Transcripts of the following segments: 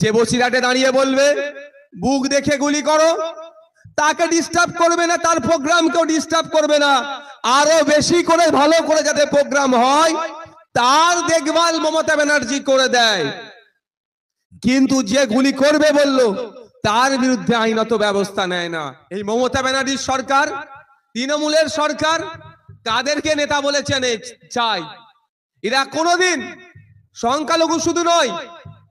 যে বসিরহাটে দাঁড়িয়ে বলবে, বুক দেখে গুলি করো। তাকে ডিস্টার্ব করবে না, তার প্রোগ্রামকেও ডিস্টার্ব করবে না। আরও বেশি করে ভালো করে যাতে প্রোগ্রাম হয়, তার দেখভাল মমতা ব্যানার্জি করে দেয়। কিন্তু যে গুলি করবে বলল, তার বিরুদ্ধে আইনত ব্যবস্থা নেয় না। এই মমতা ব্যানার্জির সরকার, তৃণমূলের সরকার, কাদেরকে নেতা বলেছেন চাই। এরা কোনোদিন সংখ্যালঘু শুধু নয়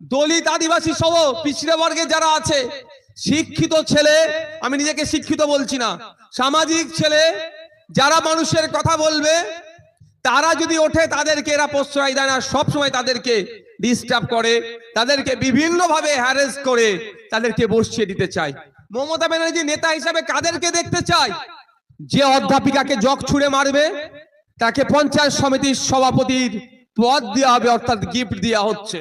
দলিত আদিবাসী সহ পিছড়ে বর্গে যারা আছে, শিক্ষিত ছেলে, আমি নিজেকে শিক্ষিত বলছি না, সামাজিক ছেলে, যারা মানুষের কথা বলবে, তারা যদি ওঠে, তাদেরকে এরা প্রশ্রয় দেয় না, সবসময় তাদেরকে ডিস্টার্ব করে, তাদেরকে বিভিন্ন ভাবে হ্যারেস করে, তাদেরকে বসিয়ে দিতে চায়। মমতা ব্যানার্জি নেতা হিসাবে কাদেরকে দেখতে চায়? যে অধ্যাপিকাকে জগ ছুঁড়ে মারবে, তাকে পঞ্চায়েত সমিতির সভাপতির পদ দেওয়া হবে, অর্থাৎ গিফট দেওয়া হচ্ছে।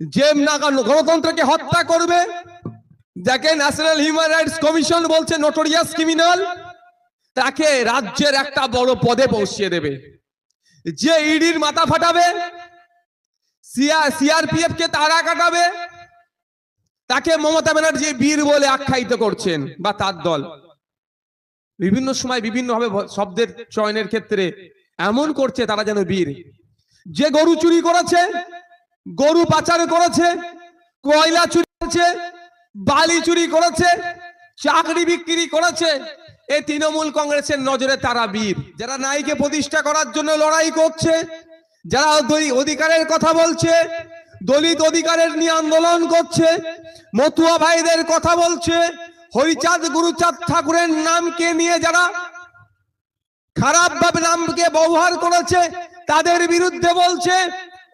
যে নাগান গণতন্ত্রকে হত্যা করবে। যাকে ন্যাশনাল হিউম্যান রাইটস কমিশন বলছে নোটোরিয়াস ক্রিমিনাল তাকে রাজ্যের একটা বড় পদে পৌঁছিয়ে দেবে। যে ইডির মাথা ফাটাবে সিআরপিএফ কে তারা কাটাবে, তাকে মমতা ব্যানার্জি বীর বলে আখ্যায়িত করছেন বা তার দল। বিভিন্ন সময় বিভিন্ন ভাবে শব্দের চয়নের ক্ষেত্রে এমন করছে তারা যেন বীর। যে গরু চুরি করেছে গরু পাচার করেছে, কয়লা চুরি করেছে, বালি চুরি করেছে, চাকরি বিক্রি করেছে। এই তৃণমূল কংগ্রেসের নজরে তারা বীর। যারা নারীকে প্রতিষ্ঠা করার জন্য লড়াই করছে, যারা অধিকারের কথা বলছে, দলিত অধিকারের নিয়ে আন্দোলন করছে, মতুয়া ভাইদের কথা বলছে, হরিচাঁদ গুরুচাঁদ ঠাকুরের নামকে নিয়ে যারা খারাপ ভাবে নামকে ব্যবহার করেছে, তাদের বিরুদ্ধে বলছে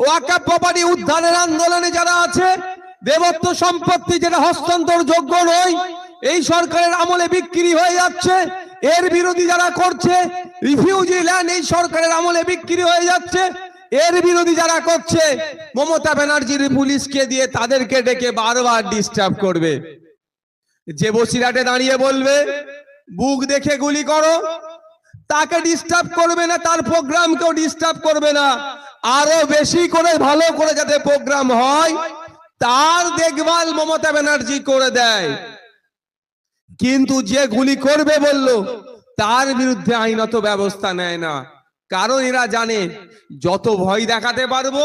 ওয়াকাপ প্রপার্টি উদ্ধারের আন্দোলনে যারা আছে, দেবত্ব সম্পত্তি যেটা হস্তান্তর যোগ্য নয়, এই সরকারের আমলে বিক্রি হয়ে যাচ্ছে। এর বিরোধী যারা করছে রিফিউজি ল্যান্ড এই সরকারের আমলে বিক্রি হয়ে যাচ্ছে। এর বিরোধী যারা করছে, মমতা ব্যানার্জির পুলিশকে দিয়ে তাদেরকে ডেকে বারবার ডিস্টার্ব করবে। যে বসিরহাটে দাঁড়িয়ে বলবে, বুক দেখে গুলি করো। তাকে ডিস্টার্ব করবে না, তার প্রোগ্রামকেও ডিস্টার্ব করবে না। আরও বেশি করে ভালো করে যাতে প্রোগ্রাম হয়, তার দেখভাল মমতা ব্যানার্জি করে দেয়। কিন্তু যে গুলি করবে বলল, তার বিরুদ্ধে আইনত ব্যবস্থা নেয় না। কারণ এরা জানে, যত ভয় দেখাতে পারব,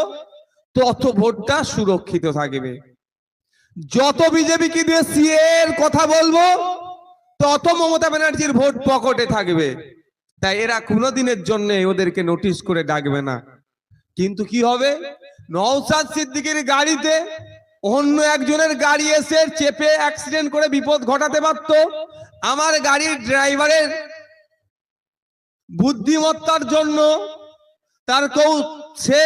তত ভোটটা সুরক্ষিত থাকবে। যত বিজেপি কি দিয়ে সিএ এর কথা বলব, তত মমতা ব্যানার্জির ভোট পকেটে থাকবে। তাই এরা কোনোদিনের জন্য ওদেরকে নোটিশ করে ডাকবে না। কিন্তু কি হবে? নওসাদ সিদ্দিকের গাড়িতে অন্য একজনের গাড়ি এসে চেপে অ্যাক্সিডেন্ট করে বিপদ ঘটাতে পারত। আমার গাড়ির ড্রাইভারের বুদ্ধিমত্তার জন্য তার কেউ সে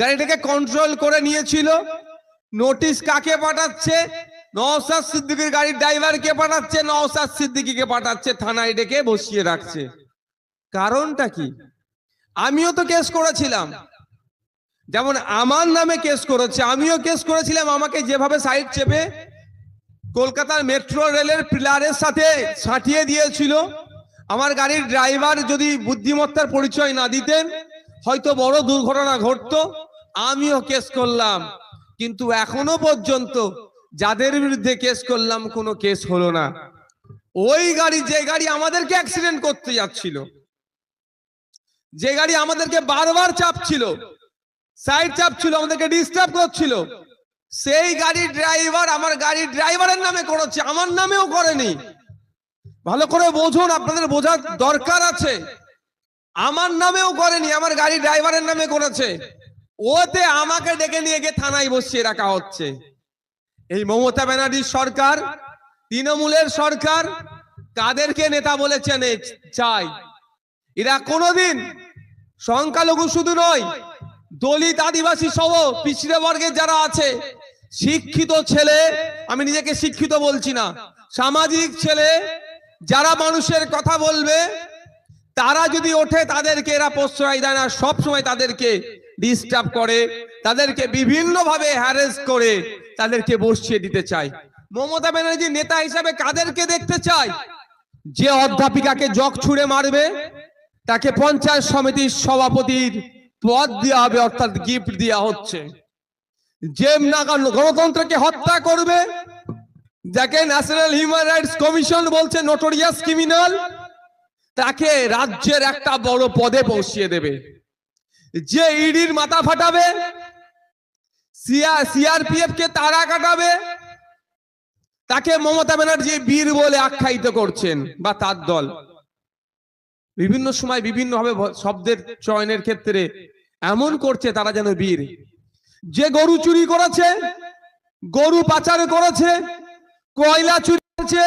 গাড়িটাকে কন্ট্রোল করে নিয়েছিল। নোটিশ কাকে পাঠাচ্ছে? নওসাদ সিদ্দিকীর গাড়ির ড্রাইভারকে পাঠাচ্ছে? নওসাদ সিদ্দিকীকে পাঠাচ্ছে, থানায় ডেকে বসিয়ে রাখছে। কারণটা কি? আমিও তো কেস করেছিলাম। যেমন আমার নামে কেস করেছে, আমিও কেস করেছিলাম আমাকে যেভাবে সাইড চেপে। কলকাতার মেট্রো রেলের পিলারের সাথে ছাটিয়ে দিয়েছিল। আমার গাড়ির ড্রাইভার যদি বুদ্ধিমত্তার পরিচয় না দিতেন, হয়তো বড় দুর্ঘটনা ঘটতো, আমিও কেস করলাম। কিন্তু এখনও পর্যন্ত যাদের বিরুদ্ধে কেস করলাম, কোনো কেস হলো না। ওই গাড়ি, যে গাড়ি আমাদেরকে অ্যাক্সিডেন্ট করতে যাচ্ছিল যে গাড়ি আমাদেরকে বারবার চাপ ছিল সাইড চাপ ছিল আমাদেরকে ডিস্টার্ব করছিল, সেই গাড়ির ড্রাইভার আমার গাড়ির ড্রাইভারের নামে করেছে, আমার নামেও করেনি। ভালো করে বোঝুন, আপনাদের বোঝার দরকার আছে। আমার নামেও করেনি, আমার গাড়ি ড্রাইভারের নামে করেছে। ওতে আমাকে ডেকে নিয়ে গিয়ে থানায় বসিয়ে রাখা হচ্ছে। এই মমতা ব্যানার্জির সরকার, তৃণমূলের সরকার, কাদেরকে নেতা বলেছেন চাই। এরা কোনোদিন সংখ্যালঘু শুধু নয়, দলিত আদিবাসী সহ পিছড়ে বর্গের যারা আছে, শিক্ষিত ছেলে, আমি নিজেকে শিক্ষিত বলছি না, সামাজিক ছেলে, যারা মানুষের কথা বলবে, তারা যদি ওঠে তাদেরকে এরা প্রশ্রয় দেয় না, সবসময় তাদেরকে ডিস্টার্ব করে, তাদেরকে বিভিন্ন ভাবে হ্যারেস করে, তাদেরকে বসিয়ে দিতে চায়। মমতা ব্যানার্জি নেতা হিসাবে কাদেরকে দেখতে চায়? যে অধ্যাপিকাকে জগ ছুঁড়ে মারবে তাকে পঞ্চায়েত সমিতির সভাপতির পদ দেওয়া হবে, অর্থাৎ গিফট দেওয়া হচ্ছে। যে গণতন্ত্রকে হত্যা করবে, যাকে ন্যাশনাল হিউম্যান রাইটস কমিশন বলছে নোটোরিয়াস ক্রিমিনাল তাকে রাজ্যের একটা বড় পদে পৌঁছিয়ে দেবে। যে ইডির মাথা ফাটাবে সিআরপিএফ কে তারা কাটাবে, তাকে মমতা ব্যানার্জি বীর বলে আখ্যায়িত করছেন, বা তার দল। বিভিন্ন সময় বিভিন্ন ভাবে শব্দের চয়নের ক্ষেত্রে এমন করছে তারা যেন বীর। যে গরু চুরি করেছে, গরু পাচার করেছে, কয়লা চুরি করেছে,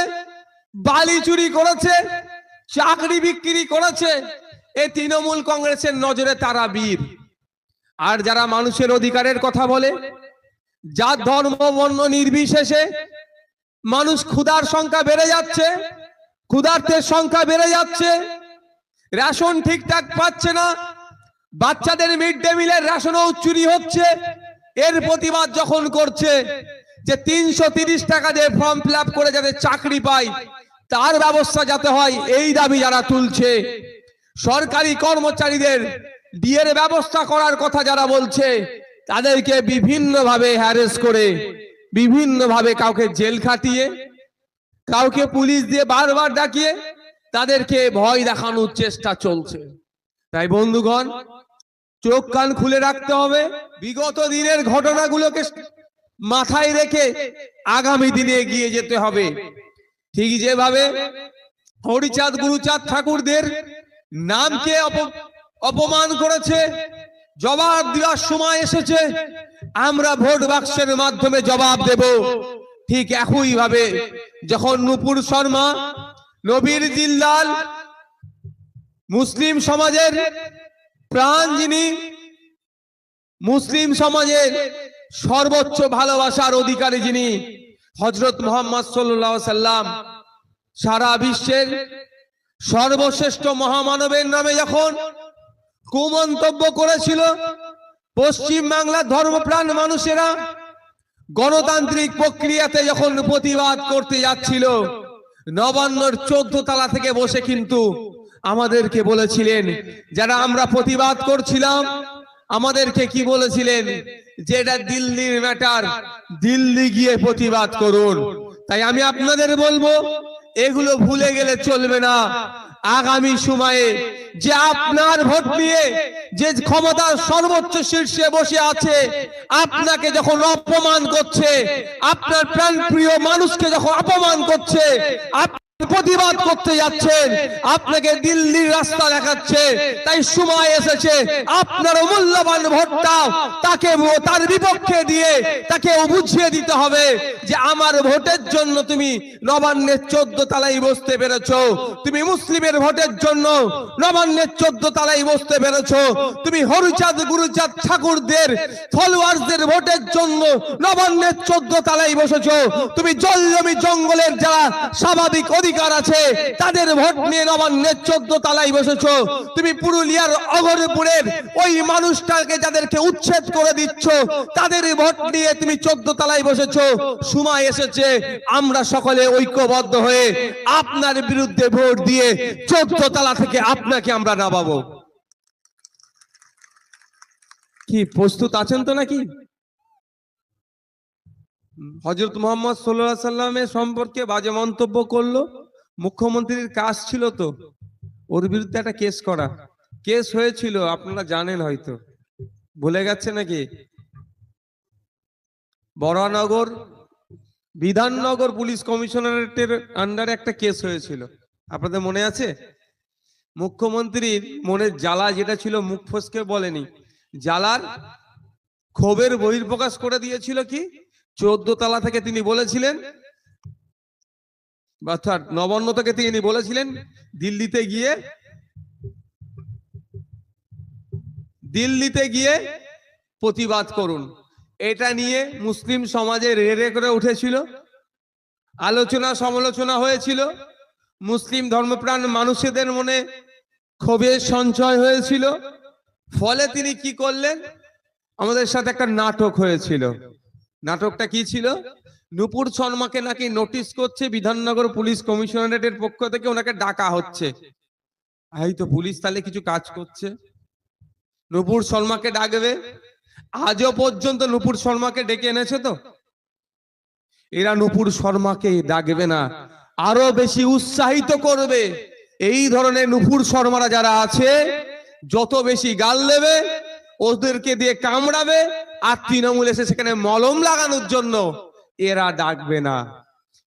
বালি চুরি করেছে, চাকরি বিক্রি করেছে এই তৃণমূল কংগ্রেসের নজরে তারা বীর। আর যারা মানুষের অধিকারের কথা বলে, যার ধর্ম, বর্ণ নির্বিশেষে মানুষ ক্ষুধার সংখ্যা বেড়ে যাচ্ছে, ক্ষুধার্তের সংখ্যা বেড়ে যাচ্ছে রেশন ঠিকঠাক পাচ্ছে না। বাচ্চাদের মিড ডে মিলের রেশনও চুরি হচ্ছে। এর প্রতিবাদ যখন করছে যে তিনশো টাকা দিয়ে ফর্ম ফিল করে যাতে চাকরি পায়, তার ব্যবস্থা যাতে হয়, এই দাবি যারা তুলছে। সরকারি কর্মচারীদের ডিএর ব্যবস্থা করার কথা যারা বলছে, তাদেরকে বিভিন্নভাবে হ্যারেস করে, বিভিন্নভাবে কাউকে জেল খাটিয়ে, কাউকে পুলিশ দিয়ে বারবার ডাকিয়ে তাদেরকে ভয় দেখানোর চেষ্টা চলছে। তাই বন্ধুগণ, চোখ কান খুলে রাখতে হবে। বিগত দিনের ঘটনাগুলোকে মাথায় রেখে আগামী দিনে এগিয়ে যেতে হবে। ঠিক যেভাবে হরিচাঁদ গুরুচাঁদ ঠাকুরদের নামকে অপমান করেছে, জবাব দেওয়ার সময় এসেছে, আমরা ভোট বাক্সের মাধ্যমে জবাব দেব। ঠিক একই ভাবে যখন নুপুর শর্মা নবীর জিল্লাল মুসলিম সমাজের প্রাণ যিনি, মুসলিম সমাজের সর্বোচ্চ ভালোবাসার অধিকারী যিনি হজরত মোহাম্মদ সাল্লাহ সাল্লাম, সারা বিশ্বের সর্বশ্রেষ্ঠ মহামানবের নামে যখন কুমন্তব্য করেছিল, পশ্চিম বাংলার ধর্মপ্রাণ মানুষেরা গণতান্ত্রিক প্রক্রিয়াতে যখন প্রতিবাদ করতে যাচ্ছিল নবান্নর চোদ্দ তালা থেকে বসে কিন্তু আমাদেরকে বলেছিলেন, যারা আমরা প্রতিবাদ করছিলাম, আমাদেরকে কি বলেছিলেন? যে এটা দিল্লির ম্যাটার দিল্লি গিয়ে প্রতিবাদ করুন। তাই আমি আপনাদের বলব, এগুলো ভুলে গেলে চলবে না। আগামী সময়ে যে আপনার ভোট নিয়ে যে ক্ষমতার সর্বোচ্চ শীর্ষে বসে আছে, আপনাকে যখন অপমান করছে, আপনার প্রাণ প্রিয় মানুষকে যখন অপমান করছে প্রতিবাদ করতে যাচ্ছেন, আপনাকে দিল্লির রাস্তা দেখাচ্ছে, তাই সময় এসেছে আপনার মূল্যবান ভোটটা তাকে তার বিপক্ষে দিয়ে তাকে বুঝিয়ে দিতে হবে যে আমার ভোটের জন্য তুমি নবান্নের চোদ্দ তালাই বসতে পেরেছ, তুমি মুসলিমের ভোটের জন্য নবান্নের চোদ্দ তালাই বসতে পেরেছ, তুমি হরিচাঁদ, গুরুচাঁদ ঠাকুরদের ফলোয়ার্সদের ভোটের জন্য নবান্নের চোদ্দ তালাই বসেছ, তুমি জল জমি জঙ্গলের যারা স্বাভাবিক অধিকার আছে। তাদের ভোট নিয়ে নবান্নের চোদ্দ তালাই বসেছো। তুমি পুরুলিয়ার অগরপুরের ওই মানুষটাকে যাদেরকে উচ্ছেদ করে দিচ্ছ, তাদের ভোট নিয়ে তুমি চোদ্দ তালাই বসেছো। সময় এসেছে, আমরা সকলে ঐক্যবদ্ধ হয়ে আপনার বিরুদ্ধে ভোট দিয়ে চোদ্দ তালা থেকে আপনাকে আমরা নামাবো। কি, প্রস্তুত আছেন তো নাকি? হজরত মোহাম্মদ সাল্লাহ সাল্লামের সম্পর্কে বাজে মন্তব্য করল। মুখ্যমন্ত্রীর কাজ ছিল তো, ওর বিরুদ্ধে একটা কেস করা। কেস হয়েছিল, আপনারা জানেন হয়তো। ভুলে গেছে নাকি? বরানগর বিধাননগর পুলিশ কমিশনারেটের আন্ডারে একটা কেস হয়েছিল। আপনাদের মনে আছে? মুখ্যমন্ত্রীর মনের জ্বালা যেটা ছিল, মুখ ফসকে বলেনি। জ্বালার ক্ষোভের বহির্প্রকাশ করে দিয়েছিল কি? চোদ্দ তলা থেকে তিনি বলেছিলেন অর্থাৎ নবান্ন থেকে তিনি বলেছিলেন, দিল্লিতে গিয়ে দিল্লিতে গিয়ে প্রতিবাদ করুন। এটা নিয়ে মুসলিম সমাজে রে রে করে উঠেছিল, আলোচনা সমালোচনা হয়েছিল, মুসলিম ধর্মপ্রাণ মানুষদের মনে ক্ষোভের সঞ্চয় হয়েছিল, ফলে তিনি কি করলেন? আমাদের সাথে একটা নাটক হয়েছিল। নাটকটা কি ছিল? নুপুর শর্মাকে নাকি নোটিশ করছে, বিধাননগর পুলিশ কমিশনারেটের পক্ষ থেকে ওনাকে ডাকা হচ্ছে। এই তো পুলিশ তাহলে কিছু কাজ করছে। নুপুর শর্মাকে ডাকবে। আজও পর্যন্ত নুপুর শর্মাকে ডেকে এনেছে তো। এরা নুপুর শর্মাকে ডাকবে না, আরও বেশি উৎসাহিত করবে। এই ধরনের নুপুর শর্মারা যারা আছে, যত বেশি গাল দেবে ওদেরকে দিয়ে কামড়াবে আর তৃণমূল এসে সেখানে মলম লাগানোর জন্য এরা ডাকবে না।